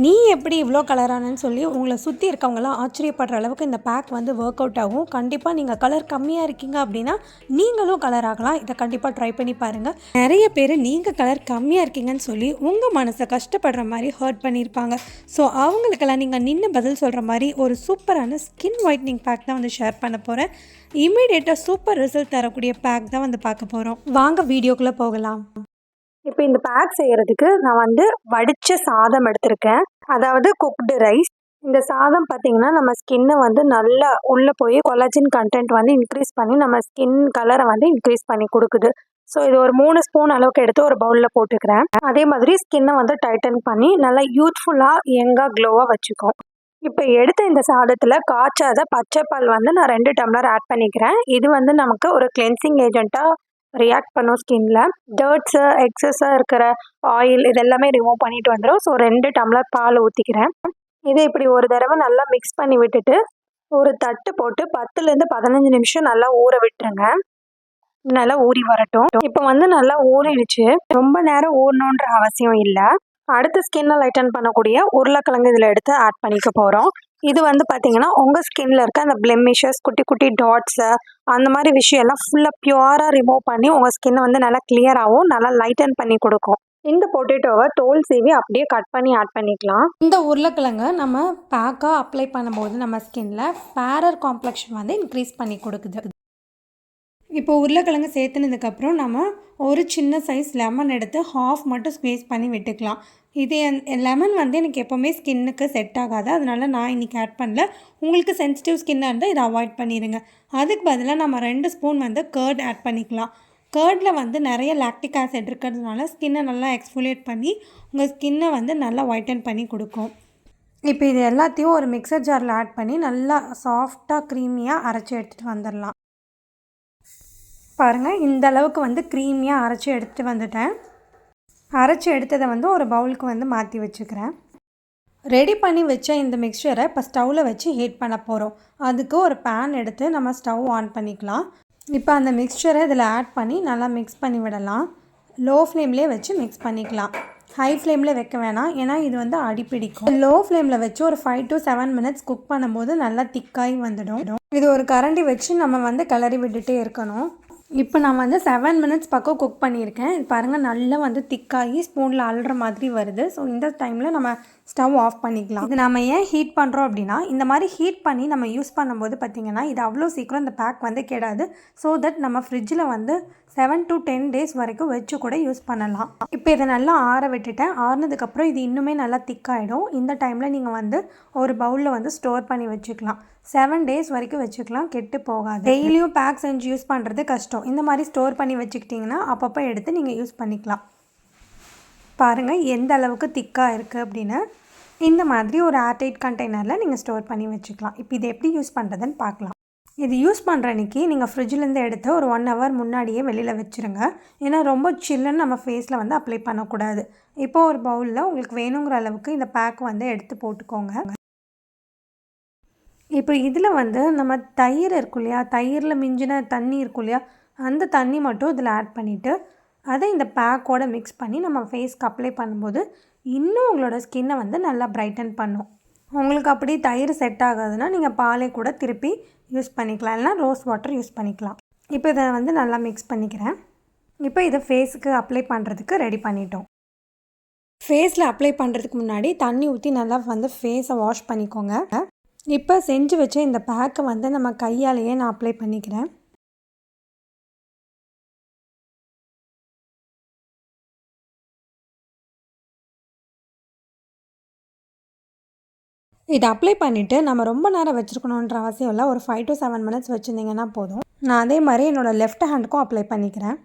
நீ எப்படி இவ்வளோ கலரானன்னு சொல்லி உங்களை சுற்றி இருக்கவங்களாம் ஆச்சரியப்படுற அளவுக்கு இந்த பேக் வந்து ஒர்க் அவுட் ஆகும். கண்டிப்பாக நீங்கள் கலர் கம்மியாக இருக்கீங்க அப்படின்னா நீங்களும் கலர் ஆகலாம். இதை கண்டிப்பாக ட்ரை பண்ணி பாருங்கள் நிறைய பேர் நீங்கள் கலர் கம்மியாக இருக்கீங்கன்னு சொல்லி உங்கள் மனசை கஷ்டப்படுற மாதிரி ஹர்ட் பண்ணியிருப்பாங்க. ஸோ அவங்களுக்கெல்லாம் நீங்கள் நின்று பதில் சொல்கிற மாதிரி ஒரு சூப்பரான ஸ்கின் ஒயிட்னிங் பேக் தான் வந்து ஷேர் பண்ண போகிறேன் இமீடியட்டாக சூப்பர் ரிசல்ட் தரக்கூடிய பேக் தான் வந்து பார்க்க போகிறோம் வாங்க வீடியோக்குள்ளே போகலாம். இப்போ இந்த பேக் செய்கிறதுக்கு நான் வந்து வடித்த சாதம் எடுத்திருக்கேன். அதாவது குக்டு ரைஸ் இந்த சாதம் பார்த்திங்கன்னா நம்ம ஸ்கின்னை வந்து நல்லா உள்ளே போய் கொலாஜின் கண்டென்ட் வந்து இன்க்ரீஸ் பண்ணி நம்ம ஸ்கின் கலரை வந்து இன்க்ரீஸ் பண்ணி கொடுக்குது. ஸோ இது ஒரு மூணு ஸ்பூன் அளவுக்கு எடுத்து ஒரு பவுலில் போட்டுக்கிறேன். அதே மாதிரி ஸ்கின்னை வந்து டைட்டன் பண்ணி நல்லா யூத்ஃபுல்லாக யங்காக க்ளோவாக வச்சுக்கும். இப்போ எடுத்த இந்த சாதத்தில் காய்ச்சாத பச்சைப்பால் வந்து நான் ரெண்டு டம்ளர் ஆட் பண்ணிக்கிறேன். இது வந்து நமக்கு ஒரு கிளென்சிங் ஏஜென்ட்டாக ரியாக்ட் பண்ணும் ஸ்கின்ல டர்ட்ஸு எக்ஸஸாக இருக்கிற ஆயில் இதெல்லாமே ரிமூவ் பண்ணிட்டு வந்துடும் ஸோ ரெண்டு டம்ளர் பால் ஊற்றிக்கிறேன் இதை இப்படி ஒரு தடவை நல்லா மிக்ஸ் பண்ணி விட்டுட்டு ஒரு தட்டு போட்டு பத்துலேருந்து பதினஞ்சு நிமிஷம் நல்லா ஊற விட்டுருங்க. நல்லா ஊறி வரட்டும். இப்போ வந்து நல்லா ஊறிடுச்சு. ரொம்ப நேரம் ஊறணுன்ற அவசியம் இல்லை. அடுத்து ஸ்கின்னை லைட்டன் பண்ணக்கூடிய உருளைக்கிழங்கு இதில் எடுத்து ஆட் பண்ணிக்க போகிறோம் இது வந்து பார்த்தீங்கன்னா உங்கள் ஸ்கின்ல இருக்க அந்த பிளெமிஷஸ் குட்டி குட்டி டாட்ஸு அந்த மாதிரி விஷயம் எல்லாம் ஃபுல்லாக பியூராக ரிமூவ் பண்ணி உங்கள் ஸ்கின்னை வந்து நல்லா கிளியராகவும் நல்லா லைட்டன் பண்ணி கொடுக்கும். இந்த பொட்டேட்டோவை தோல் சீவி அப்படியே கட் பண்ணி ஆட் பண்ணிக்கலாம். இந்த உருளைக்கிழங்கு நம்ம பேக்காக அப்ளை பண்ணும்போது நம்ம ஸ்கின்ல ஃபேரர் காம்ப்ளெக்ஷன் வந்து இன்க்ரீஸ் பண்ணி கொடுக்குது. இப்போ உருளைக்கிழங்கு சேர்த்துனதுக்கப்புறம் நம்ம ஒரு சின்ன சைஸ் லெமன் எடுத்து ஹாஃப் மட்டும் ஸ்க்வீஸ் பண்ணி விட்டுக்கலாம். இது லெமன் வந்து எனக்கு எப்போவுமே ஸ்கின்னுக்கு செட் ஆகாது. அதனால நான் இன்றைக்கி ஆட் பண்ணல. உங்களுக்கு சென்சிட்டிவ் ஸ்கின்னாக இருந்தால் இதை அவாய்ட் பண்ணிடுங்க அதுக்கு பதிலாக நம்ம ரெண்டு ஸ்பூன் வந்து கர்ட் ஆட் பண்ணிக்கலாம். கர்டில் வந்து நிறைய லாக்டிக் ஆசிட் இருக்கிறதுனால ஸ்கின்னை நல்லா எக்ஸ்ஃபோலியேட் பண்ணி உங்கள் ஸ்கின்னை வந்து நல்லா ஒயிட்டன் பண்ணி கொடுக்கும். இப்போ இது எல்லாத்தையும் ஒரு மிக்சர் ஜாரில் ஆட் பண்ணி நல்லா சாஃப்டாக க்ரீமியாக அரைச்சி எடுத்துகிட்டு வந்துடலாம். பாருங்கள் இந்த அளவுக்கு வந்து க்ரீமியாக அரைச்சி எடுத்துகிட்டு வந்துட்டேன். அரைச்சி எடுத்ததை வந்து ஒரு பவுலுக்கு வந்து மாற்றி வச்சுக்கிறேன். ரெடி பண்ணி வச்ச இந்த மிக்சரை இப்போ ஸ்டவ்வில் வச்சு ஹீட் பண்ண போகிறோம் அதுக்கு ஒரு பேன் எடுத்து நம்ம ஸ்டவ் ஆன் பண்ணிக்கலாம். இப்போ அந்த மிக்சரை இதில் ஆட் பண்ணி நல்லா மிக்ஸ் பண்ணி விடலாம். லோ ஃப்ளேம்லேயே வச்சு மிக்ஸ் பண்ணிக்கலாம். ஹை ஃப்ளேமில் வைக்க வேணாம். ஏன்னா இது வந்து அடிப்பிடிக்கும் லோ ஃப்ளேமில் வச்சு ஒரு five to seven minutes cook பண்ணும்போது நல்லா திக்காகி வந்துடும். இது ஒரு கரண்டி வச்சு நம்ம வந்து கிளறி விட்டுட்டே இருக்கணும். இப்போ நான் வந்து செவன் மினிட்ஸ் பக்கம் குக் பண்ணியிருக்கேன். இது பாருங்கள் நல்லா வந்து திக்காகி ஸ்பூனில் அழுற மாதிரி வருது. ஸோ இந்த டைமில் நம்ம ஸ்டவ் ஆஃப் பண்ணிக்கலாம். இது நம்ம ஏன் ஹீட் பண்ணுறோம் அப்படின்னா இந்த மாதிரி ஹீட் பண்ணி நம்ம யூஸ் பண்ணும்போது பார்த்திங்கன்னா இது அவ்வளோ சீக்கிரம் இந்த பேக் வந்து கெடாது. ஸோ தட் நம்ம ஃப்ரிட்ஜில் வந்து செவன் டு டென் டேஸ் வரைக்கும் வச்சு கூட யூஸ் பண்ணலாம். இப்போ இதை நல்லா ஆற விட்டுட்டேன். ஆறுனதுக்கப்புறம் இது இன்னுமே நல்லா திக்காயிடும் இந்த டைமில் நீங்கள் வந்து ஒரு பவுலில் வந்து ஸ்டோர் பண்ணி வச்சுக்கலாம். செவன் டேஸ் வரைக்கும் வச்சுக்கலாம். கெட்டு போகாது. டெய்லியும் பேக் செஞ்சு யூஸ் பண்ணுறது கஷ்டம். இந்த மாதிரி ஸ்டோர் பண்ணி வச்சுக்கிட்டிங்கன்னா அப்பப்போ எடுத்து நீங்கள் யூஸ் பண்ணிக்கலாம். பாருங்கள் எந்த அளவுக்கு திக்காக இருக்குது அப்படின்னு. இந்த மாதிரி ஒரு ஏர்டைட் கண்டெய்னரில் நீங்கள் ஸ்டோர் பண்ணி வச்சுக்கலாம். இப்போ இதை எப்படி யூஸ் பண்ணுறதுன்னு பார்க்கலாம். இது யூஸ் பண்ணுற அன்றைக்கி நீங்கள் ஃப்ரிட்ஜிலேருந்து எடுத்து ஒரு ஒன் ஹவர் முன்னாடியே வெளியில் வச்சுருங்க. ஏன்னா ரொம்ப சில்லுன்னு நம்ம ஃபேஸில் வந்து அப்ளை பண்ணக்கூடாது. இப்போ ஒரு பவுலில் உங்களுக்கு வேணுங்கிற அளவுக்கு இந்த பேக் வந்து எடுத்து போட்டுக்கோங்க. இப்போ இதில் வந்து நம்ம தயிர் இருக்கும் இல்லையா? தயிரில் மிஞ்சின தண்ணி இருக்கும் இல்லையா? அந்த தண்ணி மட்டும் இதில் ஆட் பண்ணிவிட்டு அதை இந்த பேக்கோடு மிக்ஸ் பண்ணி நம்ம ஃபேஸ்க்கு அப்ளை பண்ணும்போது இன்னும் உங்களோட ஸ்கின்னை வந்து நல்லா ப்ரைட்டன் பண்ணும். உங்களுக்கு அப்படி தயிர் செட் ஆகாதுன்னா நீங்கள் பாலே கூட திருப்பி யூஸ் பண்ணிக்கலாம். இல்லைனா ரோஸ் வாட்டர் யூஸ் பண்ணிக்கலாம். இப்போ இதை வந்து நல்லா மிக்ஸ் பண்ணிக்கிறேன். இப்போ இதை ஃபேஸுக்கு அப்ளை பண்ணுறதுக்கு ரெடி பண்ணிட்டோம். ஃபேஸில் அப்ளை பண்ணுறதுக்கு முன்னாடி தண்ணி ஊற்றி நல்லா வந்து ஃபேஸை வாஷ் பண்ணிக்கோங்க. இப்போ செஞ்சு வச்ச இந்த பேக்கை வந்து நம்ம கையாலேயே நான் அப்ளை பண்ணிக்கிறேன். இதை அப்ளை பண்ணிவிட்டு நம்ம ரொம்ப நேரம் வச்சுருக்கணுன்ற அவசியம் இல்லை. ஒரு ஃபைவ் டு செவன் மினிட்ஸ் வச்சுருந்தீங்கன்னா போதும். நான் அதே மாதிரி என்னோடய லெஃப்ட் ஹேண்டுக்கும் அப்ளை பண்ணிக்கிறேன்.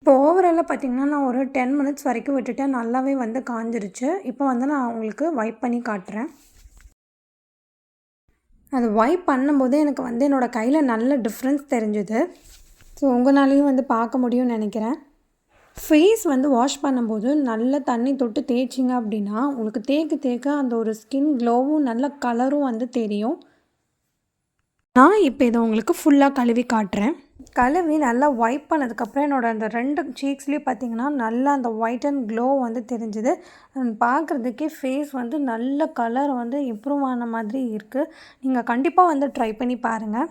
இப்போ ஓவராலாக பார்த்திங்கன்னா நான் ஒரு டென் மினிட்ஸ் வரைக்கும் விட்டுட்டேன். நல்லாவே வந்து காஞ்சிருச்சு. இப்போ வந்து நான் உங்களுக்கு வைப் பண்ணி காட்டுறேன். அது வைப் பண்ணும்போது எனக்கு வந்து என்னோடய கையில் நல்ல டிஃப்ரென்ஸ் தெரிஞ்சுது. ஸோ உங்களாலேயும் வந்து பார்க்க முடியும்னு நினைக்கிறேன். ஃபேஸ் வந்து வாஷ் பண்ணும்போது நல்ல தண்ணி தொட்டு தேய்ச்சிங்க அப்படின்னா உங்களுக்கு தேய்க்க தேய்க்க அந்த ஒரு ஸ்கின் க்ளோவும் நல்ல கலரும் வந்து தெரியும். நான் இப்போ இதை உங்களுக்கு ஃபுல்லாக கழுவி காட்டுறேன். கழுவி நல்லா ஒயிட் பண்ணதுக்கப்புறம் என்னோட அந்த ரெண்டு சீக்ஸ்லேயும் பார்த்தீங்கன்னா நல்லா அந்த ஒயிட் அண்ட் க்ளோ வந்து தெரிஞ்சுது. பார்க்குறதுக்கே ஃபேஸ் வந்து நல்ல கலர் வந்து இம்ப்ரூவ் ஆன மாதிரி இருக்குது நீங்கள் கண்டிப்பாக வந்து ட்ரை பண்ணி பாருங்கள்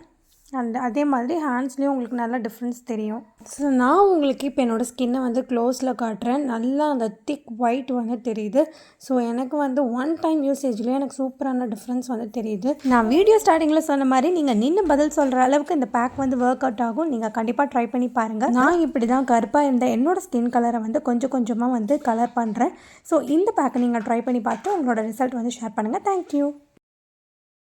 அண்ட் அதே மாதிரி ஹேண்ட்ஸ்லேயும் உங்களுக்கு நல்லா டிஃப்ரென்ஸ் தெரியும். ஸோ நான் உங்களுக்கு இப்போ என்னோடய ஸ்கின்னை வந்து க்ளோஸில் காட்டுறேன். நல்லா அந்த திக் ஒயிட் வந்து தெரியுது. ஸோ எனக்கு வந்து ஒன் டைம் யூசேஜ்லேயே எனக்கு சூப்பரான டிஃப்ரென்ஸ் வந்து தெரியுது. நான் வீடியோ ஸ்டார்டிங்கில் சொன்ன மாதிரி நீங்கள் நின்று பதில் சொல்கிற அளவுக்கு இந்த பேக் வந்து ஒர்க் அவுட் ஆகும். நீங்கள் கண்டிப்பாக ட்ரை பண்ணி பாருங்கள் நான் இப்படி தான் கருப்பாக இருந்த என்னோடய ஸ்கின் கலரை வந்து கொஞ்சம் கொஞ்சமாக வந்து கலர் பண்ணுறேன் ஸோ இந்த பேக்கை நீங்கள் ட்ரை பண்ணி பார்த்து உங்களோட ரிசல்ட் வந்து ஷேர் பண்ணுங்கள் தேங்க்யூ